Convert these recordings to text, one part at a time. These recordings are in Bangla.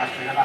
আসছে না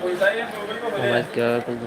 মোবাইল কীভাবে খুলতে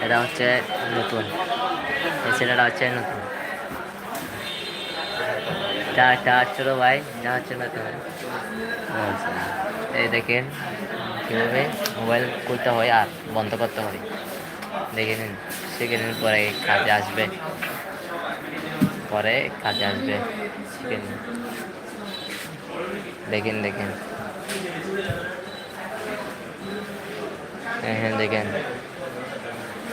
এটা হচ্ছে নতুন। এই ছেলেটা হচ্ছে নতুন। এটা ভাই এটা হচ্ছে নতুন। এই দেখেন, কীভাবে মোবাইল খুলতে হয় আর বন্ধ করতে হয়। দেখে নিন, শিখে নিন, পরে কাজে আসবে। পরে কাজে আসবে। শিখে নিন। দেখেন দেখেন। হ্যাঁ হ্যাঁ দেখেন।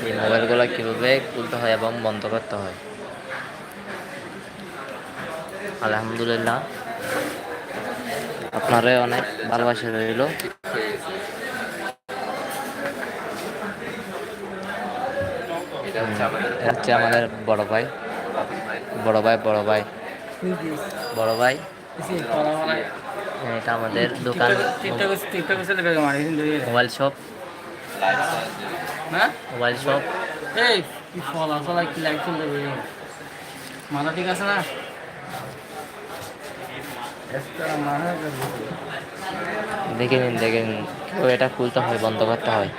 এই মোবাইলগুলো কীভাবে খুলতে হয় এবং বন্ধ করতে হয়। আলহামদুলিল্লাহ। আপনারা অনেক ভালোবাসা রইল। হচ্ছে আমাদের বড় ভাই। বড় ভাই বড় ভাই। বড় ভাই। হ্যাঁ, এটা আমাদের দোকান। Mobile shop. Mobile shop. এই কি ফলা ফলা কি লাইট চলতে মাথা ঠিক আছে না? দেখে নিন দেখে নিন। কীভাবে এটা খুলতে হয় বন্ধ করতে হয়।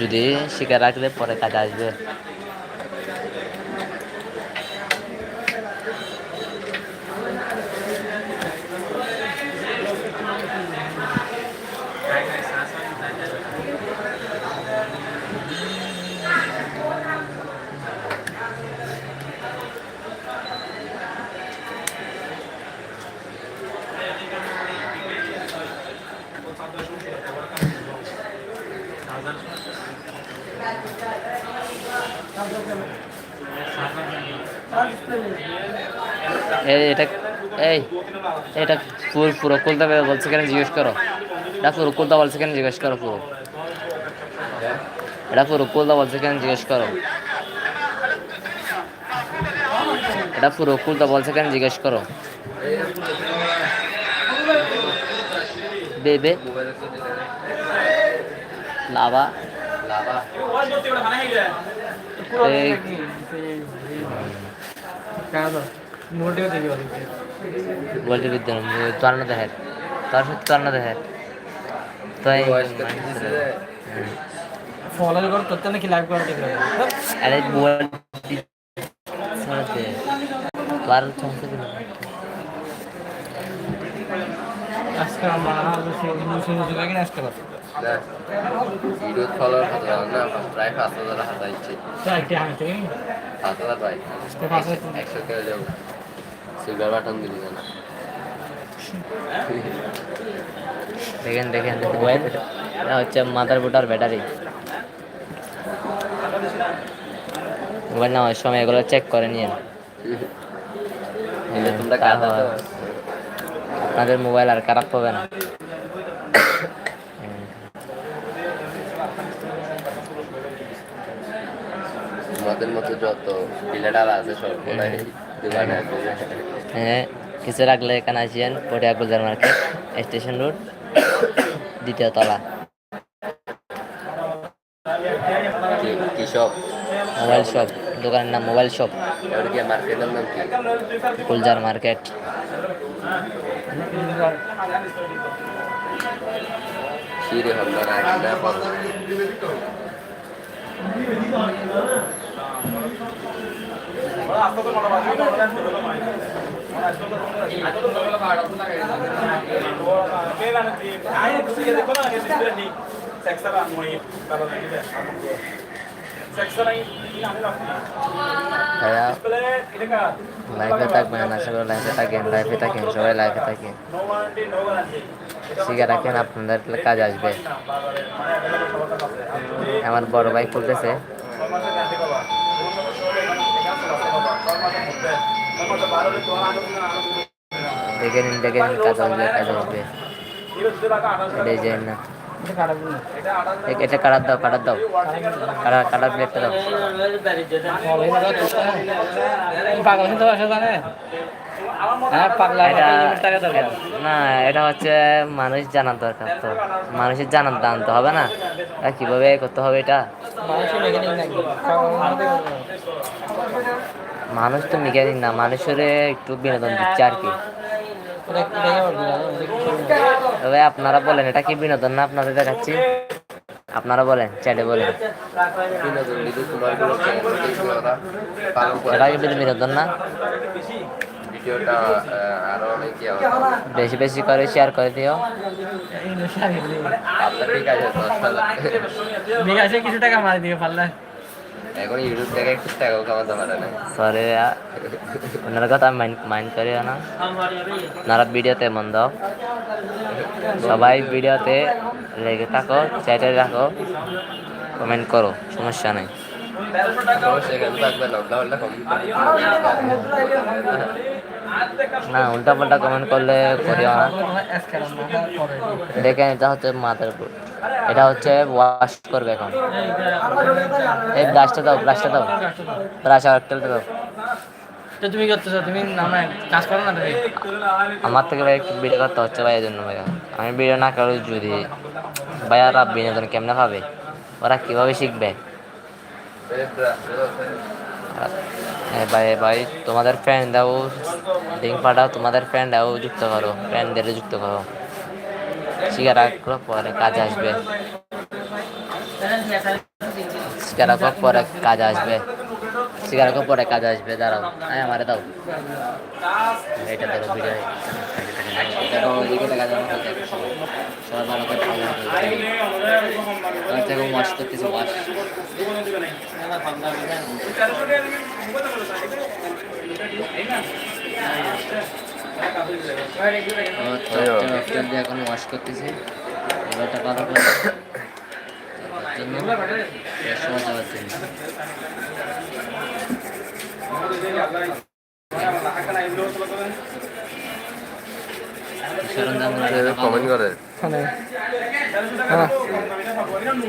যদি শিখে রাখলে পরে কাজে আসবে। এটা এই এটা পুরো পুরো খুলতে হবে বলছে কেন জিজ্ঞেস করো? এটা পুরো খুলতে বলছে কেন জিজ্ঞেস করো পুরো? এটা পুরো খুলতে বলছে কেন জিজ্ঞেস করো? এটা পুরো খুলতে বলছে কেন জিজ্ঞেস করো? বে বে। লাভা লাভা এই। বলতে বিদ্যান তোর দেখে তোর সাথে তোর দেখে তো এই ফলো করে করতে নাকি লাইভ করে দেখবে আরে বল সাথে তোর দিল আজকে আমার মুসলিম মুসলিম কিনা আসতে পারছে ইউটিউব ফলোয়ার কত না? প্রায় পাঁচ হাজার হাজার ইচ্ছে তাই কি আমি থেকে পাঁচ হাজার ভাই। তো পাঁচ হাজার। একশো কে যাব। সিলভার বাটন দিলি না দেখেন দেখেন মোবাইল হচ্ছে আর ব্যাটারি। মোবাইল নেওয়ার সময় এগুলো চেক করে নিয়ে আপনাদের মোবাইল আর খারাপ হবে না। তোমাদের মতো যত প্লেটার আছে সব দোকানে হ্যাঁ কিছু রাখলে এখানে আসিয়েন Patiya Gulzar market station road দ্বিতীয় তলা। কি- সব মোবাইল শপ দোকানের নাম মোবাইল শপ মার্কেটের নাম কি? গুলজার মার্কেট। শিরে হল্লা না কিনা পাবো ভাইয়া লাইফে থাকবেন আশা করি লাইফে থাকেন লাইফে থাকেন সবাই লাইফে থাকেন। শিখে রাখেন আপনাদের কাজ আসবে। আমার বড় ভাই খুলতেছে। দেখে নিন দেখে নিন কাজ আসবে কাজ আসবে এটাই না। এটা কাটার দাও কাটার দাও। কাটা কাটার প্লেটটা দাও। হ্যাঁ না এটা হচ্ছে মানুষ জানার দরকার তো। মানুষের জানার জানতে হবে না। কীভাবে করতে হবে এটা? মানে মানুষ তো মেকানিক না, মানুষের একটু বিনোদন দিচ্ছে আর কি। তবে আপনারা বলেন, এটা কি বিনোদন না আপনাদের দেখাচ্ছি? আপনারা বলেন চ্যাটে বলেন। এটা কি বিনোদন না। বেশি বেশি করে শেয়ার করে দিও। ঠিক আছে কিছু টাকা মারি দিবে পারলে এখন ইউটিউব থেকে একটু টাকাও কামাতে পারে না সরি ওনার কথা মাইন্ড মাইন্ড করিও না। নারা ভিডিওতে মন দাও সবাই ভিডিওতে লেগে থাকো চ্যাটে রাখো কমেন্ট করো সমস্যা নেই। এখানে থাকবে লকডাউনটা কম না উল্টা পাল্টা কমেন্ট করলে করিও না। দেখেন এটা হচ্ছে মাথার উপর এটা হচ্ছে ওয়াশ করবে এখন। এই ব্রাশটা দাও ব্রাশটা দাও। ব্রাশ আর একটা দাও। তো তুমি করতেছো? তুমি নামে কাজ করো না আমার থেকে ভাই একটু ভিডিও করতে হচ্ছে ভাইয়ের জন্য ভাইয়া আমি ভিডিও না করে যদি ভাইয়ারা বিনোদন কেমনে পাবে ওরা কীভাবে শিখবে? ভাই ভাই, তোমাদের ফ্রেন্ড দাও লিঙ্ক পাঠাও, তোমাদের ফ্রেন্ড দাও যুক্ত করো ফ্রেন্ডদের যুক্ত করো। শিখে রাখল পরে কাজে আসবে। শিখে রাখো পরে কাজে আসবে। শিখে রাখো পরে কাজে আসবে, দাঁড়াও। হ্যাঁ আমারে দাও। এটা দেখো ভিডিও দেখো ওইদিকে দেখা যাবে না দেখো সবাই সবাই ভালো করে ভালো করে দেখো ওয়াশ করতেছে ওয়াশ এখন ওয়াশ করতেছে এবারটা করার পর জন্য সময় চালাচ্ছেন সরঞ্জাম কমেন্ট করে মানে হ্যাঁ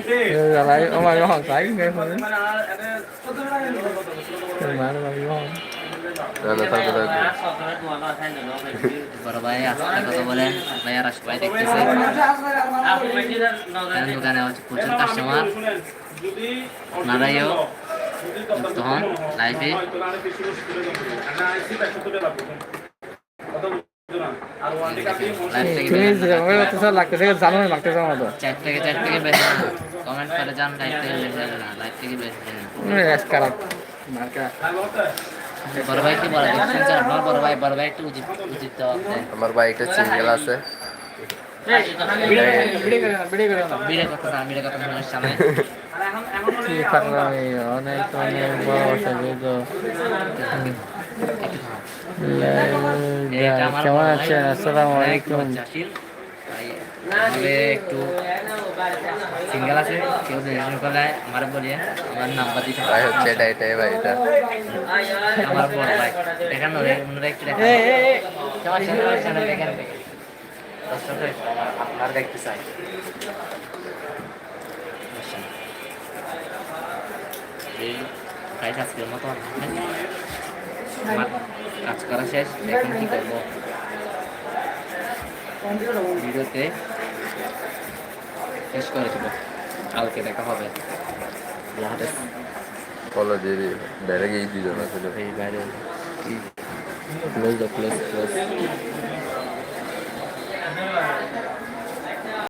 rồi lại ông mày có hoàn phải nghe không? Rồi mà nó mày có hoàn. না না থাকবে থাকবে বড় ভাই আসতে কথা বলেন ভাই আর ভাই দেখতেছে দোকানে প্রচুর কাস্টমার আপনারাইও যুক্ত হন থেকে তুমি বের হন না। লাগতেছে? লাগতেছে জানো লাগতেছে আমার তো। চার থেকে কমেন্ট করে লাইভ না লাইভ না রেস খারাপ। মার্কা। বড় ভাই কি বলে? আপনার বড় ভাই বড় ভাই একটু উচিত উচিত সিঙ্গেল আছে। পারলাম অনেক অনেক বড় অসুবিধা কেমন। আছেন? আসসালামু আলাইকুম। ভাই, আমাদের একটু সিঙ্গেল আছে কেউ রিলেশন করলে আমার বলিয়ে আমার নাম্বার দিতে ভাই হচ্ছে এটা এটাই ভাই এটা। আমার বড় ভাই দেখান রে, একটু দেখান। দেখেন আমার- আপনার দেখতে চাই। এই আজকের মতো। আমার কাজ করা শেষ এখন কি করব? ভিডিওতে শেষ করে দেবো। কালকে দেখা হবে। দিই বাইরে গিয়ে দুজন এই বাইরে। Close close close